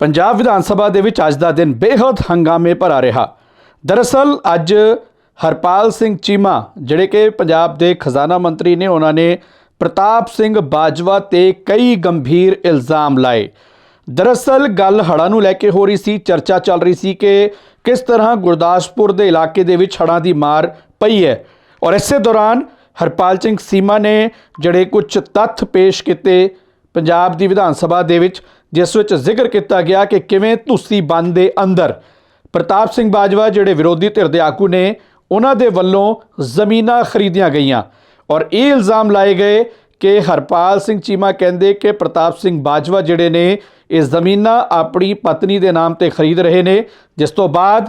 ਪੰਜਾਬ ਵਿਧਾਨ ਸਭਾ ਦੇ ਵਿੱਚ ਅੱਜ ਦਾ ਦਿਨ ਬੇਹੱਦ ਹੰਗਾਮੇ ਭਰਾ ਰਿਹਾ। ਦਰਅਸਲ, ਅੱਜ ਹਰਪਾਲ ਸਿੰਘ ਚੀਮਾ, ਜਿਹੜੇ ਕਿ ਪੰਜਾਬ ਦੇ ਖਜ਼ਾਨਾ ਮੰਤਰੀ ਨੇ, ਉਹਨਾਂ ਨੇ ਪ੍ਰਤਾਪ ਸਿੰਘ ਬਾਜਵਾ ਤੇ ਕਈ ਗੰਭੀਰ ਇਲਜ਼ਾਮ ਲਾਏ। ਦਰਅਸਲ, ਗੱਲ ਹੜ੍ਹਾਂ ਨੂੰ ਲੈ ਕੇ ਹੋ ਰਹੀ ਸੀ, ਚਰਚਾ ਚੱਲ ਰਹੀ ਸੀ ਕਿ ਕਿਸ ਤਰ੍ਹਾਂ ਗੁਰਦਾਸਪੁਰ ਦੇ ਇਲਾਕੇ ਦੇ ਵਿੱਚ ਹੜ੍ਹਾਂ ਦੀ ਮਾਰ ਪਈ ਹੈ। ਔਰ ਇਸੇ ਦੌਰਾਨ ਹਰਪਾਲ ਸਿੰਘ ਸੀਮਾ ਨੇ ਜਿਹੜੇ ਕੁਝ ਤੱਥ ਪੇਸ਼ ਕੀਤੇ ਪੰਜਾਬ ਦੀ ਵਿਧਾਨ ਸਭਾ ਦੇ ਵਿੱਚ ਜਿਸ ਵਿੱਚ ਜ਼ਿਕਰ ਕੀਤਾ ਗਿਆ ਕਿ ਕਿਵੇਂ ਤੁਸੀਂ ਬੰਦ ਦੇ ਅੰਦਰ ਪ੍ਰਤਾਪ ਸਿੰਘ ਬਾਜਵਾ ਜਿਹੜੇ ਵਿਰੋਧੀ ਧਿਰ ਦੇ ਆਗੂ ਨੇ, ਉਹਨਾਂ ਦੇ ਵੱਲੋਂ ਜ਼ਮੀਨਾਂ ਖਰੀਦੀਆਂ ਗਈਆਂ ਔਰ ਇਹ ਇਲਜ਼ਾਮ ਲਾਏ ਗਏ ਕਿ ਹਰਪਾਲ ਸਿੰਘ ਚੀਮਾ ਕਹਿੰਦੇ ਕਿ ਪ੍ਰਤਾਪ ਸਿੰਘ ਬਾਜਵਾ ਜਿਹੜੇ ਨੇ, ਇਹ ਜ਼ਮੀਨਾਂ ਆਪਣੀ ਪਤਨੀ ਦੇ ਨਾਮ ਤੇ ਖਰੀਦ ਰਹੇ ਨੇ, ਜਿਸ ਤੋਂ ਬਾਅਦ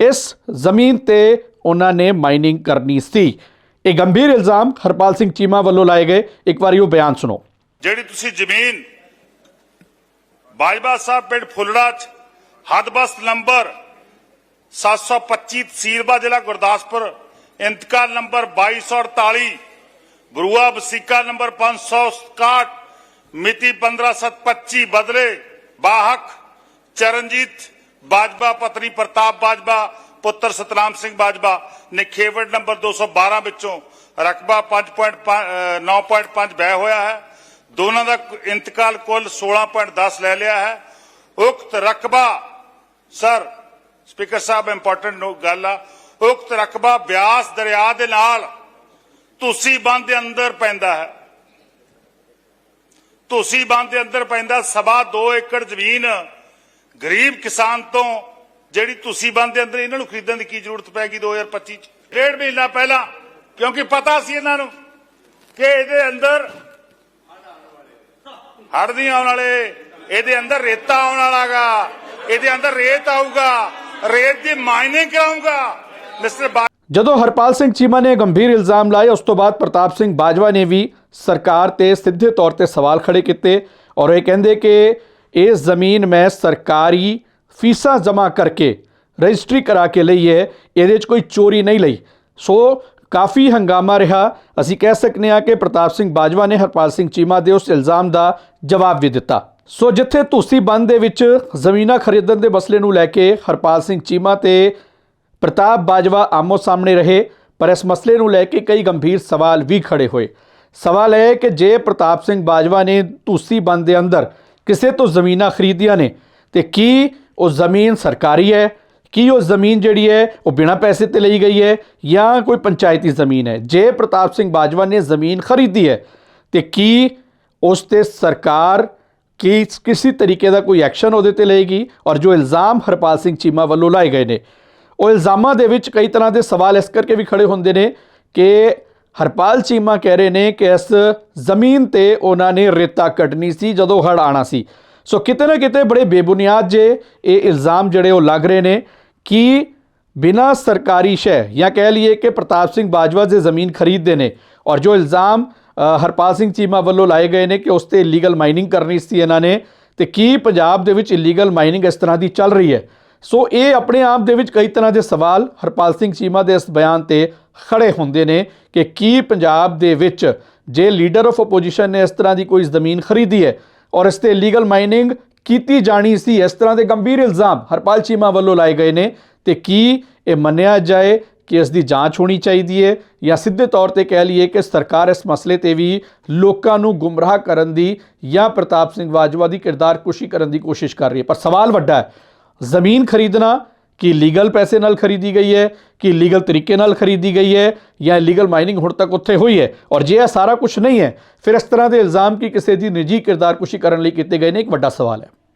ਇਸ ਜ਼ਮੀਨ ਤੇ ਉਹਨਾਂ ਨੇ ਮਾਈਨਿੰਗ ਕਰਨੀ ਸੀ। ਇਹ ਗੰਭੀਰ ਇਲਜ਼ਾਮ ਹਰਪਾਲ ਸਿੰਘ ਚੀਮਾ ਵੱਲੋਂ ਲਾਏ ਗਏ। ਇੱਕ ਵਾਰੀ ਉਹ ਬਿਆਨ ਸੁਣੋ। ਜਿਹੜੀ ਤੁਸੀਂ ਜ਼ਮੀਨ ਬਾਜਵਾ ਸਾਹਿਬ ਪਿੰਡ ਫੁੱਲੜਾ ਚ ਹਦਬਸਤ ਨੰਬਰ 725 ਤਹਿਸੀਲਬਾ ਜ਼ਿਲ੍ਹਾ ਗੁਰਦਾਸਪੁਰ ਇੰਤਕਾਲ ਨੰਬਰ 2248 ਬਰੂਆ ਵਸੀਕਾ ਨੰਬਰ 561 ਮਿਤੀ 15725 ਬਦਲੇ ਬਾਹਕ ਚਰਨਜੀਤ ਬਾਜਵਾ ਪਤਨੀ ਪ੍ਰਤਾਪ ਬਾਜਵਾ ਪੁੱਤਰ ਸਤਨਾਮ ਸਿੰਘ ਬਾਜਵਾ ਨੇ ਖੇਵੜ ਨੰਬਰ 212 ਵਿੱਚੋਂ ਰਕਬਾ 5.9.5 ਬਹਿ ਹੋਇਆ ਹੈ ਦੋਨਾਂ ਦਾ ਇੰਤਕਾਲ ਕੁੱਲ 16.10 ਲੈ ਲਿਆ ਹੈ। ਉਕਤ ਰਕਬਾ, ਸਰ, ਸਪੀਕਰ ਸਾਹਿਬ ਇੰਪੋਰਟੈਂਟ ਗੱਲ ਆ। ਉਕਤ ਰਕਬਾ ਬਿਆਸ ਦਰਿਆ ਦੇ ਨਾਲ ਤੁਸੀਂ ਬੰਦ ਦੇ ਅੰਦਰ ਪੈਂਦਾ ਹੈ। ਤੁਸੀਂ ਬੰਦ ਦੇ ਅੰਦਰ ਪੈਂਦਾ, ਸਵਾ 2 ਏਕੜ ਜ਼ਮੀਨ ਗਰੀਬ ਕਿਸਾਨ ਤੋਂ ਜਿਹੜੀ ਤੁਸੀਂ ਬੰਦ ਦੇ ਅੰਦਰ ਇਹਨਾਂ ਨੂੰ ਖਰੀਦਣ ਦੀ ਕੀ ਜ਼ਰੂਰਤ ਪੈ ਗਈ 2025 ਚ? ਡੇਢ ਮਹੀਨਾ ਪਹਿਲਾਂ, ਕਿਉਂਕਿ ਪਤਾ ਸੀ ਇਹਨਾਂ ਨੂੰ ਕਿ ਇਹਦੇ ਅੰਦਰ ਹੜ੍ਹ ਨਹੀਂ ਆਉਣ ਵਾਲੇ, ਇਹਦੇ ਅੰਦਰ ਰੇਤਾ ਆਉਣ ਵਾਲਾਗਾ, ਇਹਦੇ ਅੰਦਰ ਰੇਤ ਆਊਗਾ, ਰੇਤ ਦੀ ਮਾਈਨਿੰਗ ਕਰਾਊਗਾ। ਮਿਸਟਰ ਜਦੋਂ ਹਰਪਾਲ ਸਿੰਘ ਚੀਮਾ ਨੇ ਗੰਭੀਰ ਇਲਜ਼ਾਮ ਲਾਏ, ਉਸ ਤੋਂ ਬਾਅਦ ਪ੍ਰਤਾਪ ਸਿੰਘ ਬਾਜਵਾ ਨੇ ਵੀ ਸਰਕਾਰ ਤੇ ਸਿੱਧੇ ਤੌਰ ਤੇ ਸਵਾਲ ਖੜੇ ਕੀਤੇ ਔਰ ਇਹ ਕਹਿੰਦੇ ਕਿ ਇਹ ਜ਼ਮੀਨ ਮੈਂ ਸਰਕਾਰੀ ਫੀਸਾਂ ਜਮ੍ਹਾਂ ਕਰਕੇ ਰਜਿਸਟਰੀ ਕਰਾ ਕੇ ਲਈ ਹੈ, ਇਹਦੇ 'ਚ ਕੋਈ ਚੋਰੀ ਨਹੀਂ ਲਈ। ਸੋ ਕਾਫੀ ਹੰਗਾਮਾ ਰਿਹਾ। ਅਸੀਂ ਕਹਿ ਸਕਨੇ ਆ ਕਿ ਪ੍ਰਤਾਪ ਸਿੰਘ ਬਾਜਵਾ ਨੇ ਹਰਪਾਲ ਸਿੰਘ ਚੀਮਾ ਦੇ ਉਸ ਇਲਜ਼ਾਮ ਦਾ ਜਵਾਬ ਵੀ ਦਿੱਤਾ। ਸੋ ਜਿੱਥੇ ਤੁਸੀਂ ਬੰਦ ਦੇ ਵਿੱਚ ਜ਼ਮੀਨਾਂ ਖਰੀਦਣ ਦੇ ਮਸਲੇ ਨੂੰ ਲੈ ਕੇ ਹਰਪਾਲ ਸਿੰਘ ਚੀਮਾ ਤੇ ਪ੍ਰਤਾਪ ਬਾਜਵਾ ਆਮੋ ਸਾਹਮਣੇ ਰਹੇ, ਪਰ ਇਸ ਮਸਲੇ ਨੂੰ ਲੈ ਕੇ ਕਈ ਗੰਭੀਰ ਸਵਾਲ ਵੀ ਖੜੇ ਹੋਏ। ਸਵਾਲ ਇਹ ਕਿ ਜੇ ਪ੍ਰਤਾਪ ਸਿੰਘ ਬਾਜਵਾ ਨੇ ਤੁਸੀਂ ਬੰਦ ਦੇ ਅੰਦਰ ਕਿਸੇ ਤੋਂ ਜ਼ਮੀਨਾਂ ਖਰੀਦੀਆਂ ਨੇ, ਤੇ ਕੀ ਉਹ ਜ਼ਮੀਨ ਸਰਕਾਰੀ ਹੈ? ਕੀ ਉਹ ਜ਼ਮੀਨ ਜਿਹੜੀ ਹੈ ਉਹ ਬਿਨਾਂ ਪੈਸੇ ਤੇ ਲਈ ਗਈ ਹੈ ਜਾਂ ਕੋਈ ਪੰਚਾਇਤੀ ਜ਼ਮੀਨ ਹੈ? ਜੇ ਪ੍ਰਤਾਪ ਸਿੰਘ ਬਾਜਵਾ ਨੇ ਜ਼ਮੀਨ ਖਰੀਦੀ ਹੈ, ਤੇ ਕੀ ਉਸ ਤੇ ਸਰਕਾਰ ਕੀ ਕਿਸੇ ਤਰੀਕੇ ਦਾ ਕੋਈ ਐਕਸ਼ਨ ਉਹਦੇ ਤੇ ਲਏਗੀ? ਔਰ ਜੋ ਇਲਜ਼ਾਮ ਹਰਪਾਲ ਸਿੰਘ ਚੀਮਾ ਵੱਲੋਂ ਲਾਏ ਗਏ ਨੇ, ਉਹ ਇਲਜ਼ਾਮਾਂ ਦੇ ਵਿੱਚ ਕਈ ਤਰ੍ਹਾਂ ਦੇ ਸਵਾਲ ਇਸ ਕਰਕੇ ਵੀ ਖੜੇ ਹੁੰਦੇ ਨੇ ਕਿ ਹਰਪਾਲ ਚੀਮਾ ਕਹਿ ਰਹੇ ਨੇ ਕਿ ਇਸ ਜ਼ਮੀਨ ਤੇ ਉਹਨਾਂ ਨੇ ਰੇਤਾ ਕੱਢਣੀ ਸੀ ਜਦੋਂ ਹੜ ਆਣਾ ਸੀ। ਸੋ ਕਿਤੇ ਨਾ ਕਿਤੇ ਬੜੇ ਬੇਬੁਨਿਆਦ ਜੇ ਇਹ ਇਲਜ਼ਾਮ ਜਿਹੜੇ ਉਹ ਲੱਗ ਰਹੇ ਨੇ। ਕਿ ਬਿਨਾਂ ਸਰਕਾਰੀ ਸ਼ੈ, ਜਾਂ ਕਹਿ ਲਈਏ ਕਿ ਪ੍ਰਤਾਪ ਸਿੰਘ ਬਾਜਵਾ ਦੇ ਜ਼ਮੀਨ ਖਰੀਦਦੇ ਨੇ, ਔਰ ਜੋ ਇਲਜ਼ਾਮ ਹਰਪਾਲ ਸਿੰਘ ਚੀਮਾ ਵੱਲੋਂ ਲਾਏ ਗਏ ਨੇ ਕਿ ਉਸ ਤੇ ਇਲੀਗਲ ਮਾਈਨਿੰਗ ਕਰਨੀ ਸੀ ਇਹਨਾਂ ਨੇ, ਤੇ ਕੀ ਪੰਜਾਬ ਦੇ ਵਿੱਚ ਇਲੀਗਲ ਮਾਈਨਿੰਗ ਇਸ ਤਰ੍ਹਾਂ ਦੀ ਚੱਲ ਰਹੀ ਹੈ? ਸੋ ਇਹ ਆਪਣੇ ਆਪ ਦੇ ਵਿੱਚ ਕਈ ਤਰ੍ਹਾਂ ਦੇ ਸਵਾਲ ਹਰਪਾਲ ਸਿੰਘ ਚੀਮਾ ਦੇ ਇਸ ਬਿਆਨ ਤੇ ਖੜੇ ਹੁੰਦੇ ਨੇ ਕਿ ਕੀ ਪੰਜਾਬ ਦੇ ਵਿੱਚ ਜੇ ਲੀਡਰ ਆਫ ਆਪੋਜੀਸ਼ਨ ਨੇ ਇਸ ਤਰ੍ਹਾਂ ਦੀ ਕੋਈ ਜ਼ਮੀਨ ਖਰੀਦੀ ਹੈ, ਔਰ ਇਸ ਤੇ ਇਲੀਗਲ ਮਾਈਨਿੰਗ ਕੀਤੀ ਜਾਣੀ ਸੀ। ਇਸ ਤਰ੍ਹਾਂ ਦੇ ਗੰਭੀਰ ਇਲਜ਼ਾਮ ਹਰਪਾਲ ਚੀਮਾ ਵੱਲੋਂ ਲਾਏ ਗਏ ਨੇ। ਤੇ ਕੀ ਇਹ ਮੰਨਿਆ ਜਾਏ ਕਿ ਇਸ ਦੀ ਜਾਂਚ ਹੋਣੀ ਚਾਹੀਦੀ ਹੈ ਜਾਂ ਸਿੱਧੇ ਤੌਰ ਤੇ ਕਹਿ ਲਈਏ ਕਿ ਸਰਕਾਰ ਇਸ ਮਸਲੇ ਤੇ ਵੀ ਲੋਕਾਂ ਨੂੰ ਗੁੰਮਰਾਹ ਕਰਨ ਦੀ ਜਾਂ ਪ੍ਰਤਾਪ ਸਿੰਘ ਬਾਜਵਾ ਦੀ ਕਿਰਦਾਰ ਕੁਸ਼ੀ ਕਰਨ ਦੀ ਕੋਸ਼ਿਸ਼ ਕਰ ਰਹੀ ਹੈ। ਪਰ ਸਵਾਲ ਵੱਡਾ ਹੈ, ਜ਼ਮੀਨ ਖਰੀਦਣਾ ਕਿ ਲੀਗਲ ਪੈਸੇ ਨਾਲ ਖਰੀਦੀ ਗਈ ਹੈ ਕਿ ਲੀਗਲ ਤਰੀਕੇ ਨਾਲ ਖਰੀਦੀ ਗਈ ਹੈ ਜਾਂ ਲੀਗਲ ਮਾਈਨਿੰਗ ਹੁਣ ਤੱਕ ਉੱਥੇ ਹੋਈ ਹੈ ਔਰ ਜੇ ਇਹ ਸਾਰਾ ਕੁਝ ਨਹੀਂ ਹੈ ਫਿਰ ਇਸ ਤਰ੍ਹਾਂ ਦੇ ਇਲਜ਼ਾਮ ਕਿ ਕਿਸੇ ਦੀ ਨਿੱਜੀ ਕਿਰਦਾਰ ਕੁਸ਼ੀ ਕਰਨ ਲਈ ਕੀਤੇ ਗਏ ਨੇ ਇੱਕ ਵੱਡਾ ਸਵਾਲ ਹੈ